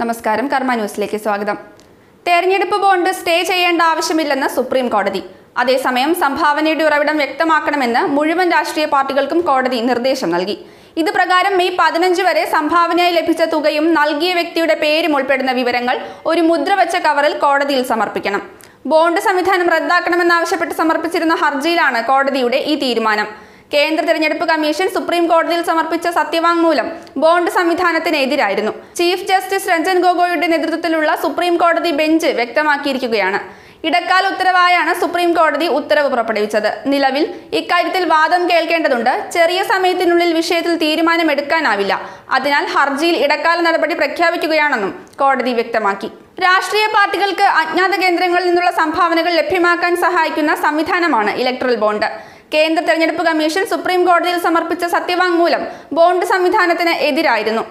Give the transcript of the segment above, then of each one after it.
നമസ്കാരം കർമ്മ ന്യൂസിലേക്ക് സ്വാഗതം. തെരഞ്ഞെടുപ്പ് ബോണ്ട് സ്റ്റേ ചെയ്യേണ്ട ആവശ്യമില്ലെന്ന് സുപ്രീം കോടതി. അതേസമയം സംഭാവനയുടെ ഉറവിടം വ്യക്തമാക്കണമെന്ന് മുഴുവൻ രാഷ്ട്രീയ പാർട്ടികൾക്കും കോടതി നിർദ്ദേശം നൽകി. ഇത് പ്രകാരം മെയ് പതിനഞ്ച് വരെ സംഭാവനയായി ലഭിച്ച തുകയും നൽകിയ വ്യക്തിയുടെ പേരും ഉൾപ്പെടുന്ന വിവരങ്ങൾ ഒരു മുദ്ര വെച്ച കവറിൽ കോടതിയിൽ സമർപ്പിക്കണം. ബോണ്ട് സംവിധാനം റദ്ദാക്കണമെന്നാവശ്യപ്പെട്ട് സമർപ്പിച്ചിരുന്ന ഹർജിയിലാണ് കോടതിയുടെ ഈ തീരുമാനം. കേന്ദ്ര തിരഞ്ഞെടുപ്പ് കമ്മീഷൻ സുപ്രീം കോടതിയിൽ സമർപ്പിച്ച സത്യവാങ്മൂലം ബോണ്ട് സംവിധാനത്തിനെതിരായിരുന്നു. ചീഫ് ജസ്റ്റിസ് രഞ്ജൻ ഗൊഗോയുടെ നേതൃത്വത്തിലുള്ള സുപ്രീം കോടതി ബെഞ്ച് വ്യക്തമാക്കിയിരിക്കുകയാണ്. ഇടക്കാല ഉത്തരവായാണ് സുപ്രീം കോടതി ഉത്തരവ് പുറപ്പെടുവിച്ചത്. നിലവിൽ ഇക്കാര്യത്തിൽ വാദം കേൾക്കേണ്ടതുണ്ട്. ചെറിയ സമയത്തിനുള്ളിൽ വിഷയത്തിൽ തീരുമാനമെടുക്കാനാവില്ല. അതിനാൽ ഹർജിയിൽ ഇടക്കാല നടപടി പ്രഖ്യാപിക്കുകയാണെന്നും കോടതി വ്യക്തമാക്കി. രാഷ്ട്രീയ പാർട്ടികൾക്ക് അജ്ഞാത കേന്ദ്രങ്ങളിൽ നിന്നുള്ള സംഭാവനകൾ ലഭ്യമാക്കാൻ സഹായിക്കുന്ന സംവിധാനമാണ് ഇലക്ട്രൽ ബോണ്ട്. കേന്ദ്ര തെരഞ്ഞെടുപ്പ് കമ്മീഷൻ സുപ്രീം കോടതിയിൽ സമർപ്പിച്ച സത്യവാങ്മൂലം ബോണ്ട് സംവിധാനത്തിന് എതിരായിരുന്നു.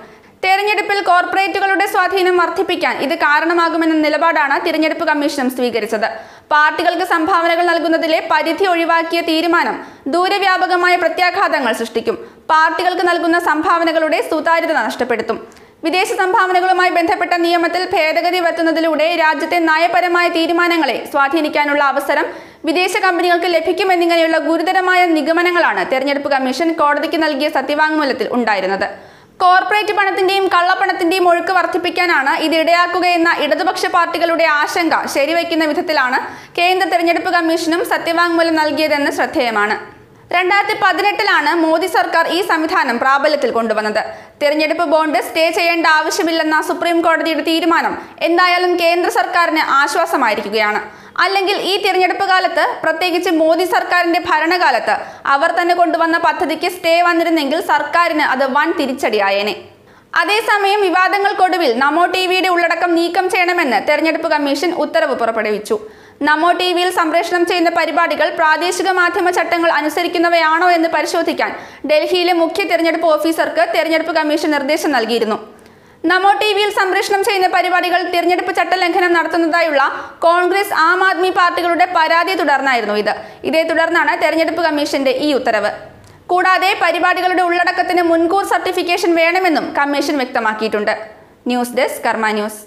തെരഞ്ഞെടുപ്പിൽ കോർപ്പറേറ്റുകളുടെ സ്വാധീനം വർദ്ധിപ്പിക്കാൻ ഇത് കാരണമാകുമെന്ന നിലപാടാണ് തിരഞ്ഞെടുപ്പ് കമ്മീഷനും സ്വീകരിച്ചത്. പാർട്ടികൾക്ക് സംഭാവനകൾ നൽകുന്നതിലെ പരിധി ഒഴിവാക്കിയ തീരുമാനം ദൂരവ്യാപകമായ പ്രത്യാഘാതങ്ങൾ സൃഷ്ടിക്കും. പാർട്ടികൾക്ക് നൽകുന്ന സംഭാവനകളുടെ സുതാര്യത നഷ്ടപ്പെടുത്തും. വിദേശ സംഭാവനകളുമായി ബന്ധപ്പെട്ട നിയമത്തിൽ ഭേദഗതി വരുത്തുന്നതിലൂടെ രാജ്യത്തെ നയപരമായ തീരുമാനങ്ങളെ സ്വാധീനിക്കാനുള്ള അവസരം വിദേശ കമ്പനികൾക്ക് ലഭിക്കുമെന്നിങ്ങനെയുള്ള ഗുരുതരമായ നിഗമനങ്ങളാണ് തെരഞ്ഞെടുപ്പ് കമ്മീഷൻ കോടതിക്ക് നൽകിയ സത്യവാങ്മൂലത്തിൽ ഉണ്ടായിരുന്നത്. കോർപ്പറേറ്റ് പണത്തിന്റെയും കള്ളപ്പണത്തിന്റെയും ഒഴുക്ക് വർദ്ധിപ്പിക്കാനാണ് ഇത് ഇടയാക്കുകയെന്ന ഇടതുപക്ഷ പാർട്ടികളുടെ ആശങ്ക ശരിവയ്ക്കുന്ന വിധത്തിലാണ് കേന്ദ്ര തെരഞ്ഞെടുപ്പ് കമ്മീഷനും സത്യവാങ്മൂലം നൽകിയതെന്ന് ശ്രദ്ധേയമാണ്. രണ്ടായിരത്തി പതിനെട്ടിലാണ് മോദി സർക്കാർ ഈ സംവിധാനം പ്രാബല്യത്തിൽ കൊണ്ടുവന്നത്. തിരഞ്ഞെടുപ്പ് ബോണ്ട് സ്റ്റേ ചെയ്യേണ്ട ആവശ്യമില്ലെന്ന സുപ്രീം കോടതിയുടെ തീരുമാനം എന്തായാലും കേന്ദ്ര സർക്കാരിന് ആശ്വാസമായിരിക്കുകയാണ്. അല്ലെങ്കിൽ ഈ തിരഞ്ഞെടുപ്പ് കാലത്ത് പ്രത്യേകിച്ച് മോദി സർക്കാരിന്റെ ഭരണകാലത്ത് അവർ തന്നെ കൊണ്ടുവന്ന പദ്ധതിക്ക് സ്റ്റേ വന്നിരുന്നെങ്കിൽ സർക്കാരിന് അത് വൻ തിരിച്ചടിയായേനെ. അതേസമയം വിവാദങ്ങൾക്കൊടുവിൽ നമോ ടി വിയുടെ ഉള്ളടക്കം നീക്കം ചെയ്യണമെന്ന് തെരഞ്ഞെടുപ്പ് കമ്മീഷൻ ഉത്തരവ് പുറപ്പെടുവിച്ചു. നമോ ടി വിയിൽ സംപ്രേഷണം ചെയ്യുന്ന പരിപാടികൾ പ്രാദേശിക മാധ്യമ ചട്ടങ്ങൾ അനുസരിക്കുന്നവയാണോ എന്ന് പരിശോധിക്കാൻ ഡൽഹിയിലെ മുഖ്യ തെരഞ്ഞെടുപ്പ് ഓഫീസർക്ക് തെരഞ്ഞെടുപ്പ് കമ്മീഷൻ നിർദ്ദേശം നൽകിയിരുന്നു. നമോ ടി വിയിൽ സംപ്രേഷണം ചെയ്യുന്ന പരിപാടികൾ തിരഞ്ഞെടുപ്പ് ചട്ടലംഘനം നടത്തുന്നതായുള്ള കോൺഗ്രസ് ആം ആദ്മി പാർട്ടികളുടെ പരാതി തുടർന്നായിരുന്നു ഇത്. ഇതേ തുടർന്നാണ് തെരഞ്ഞെടുപ്പ് കമ്മീഷന്റെ ഈ ഉത്തരവ്. കൂടാതെ പരിപാടികളുടെ ഉള്ളടക്കത്തിന് മുൻകൂർ സർട്ടിഫിക്കേഷൻ വേണമെന്നും കമ്മീഷൻ വ്യക്തമാക്കിയിട്ടുണ്ട്. News desk Karma news.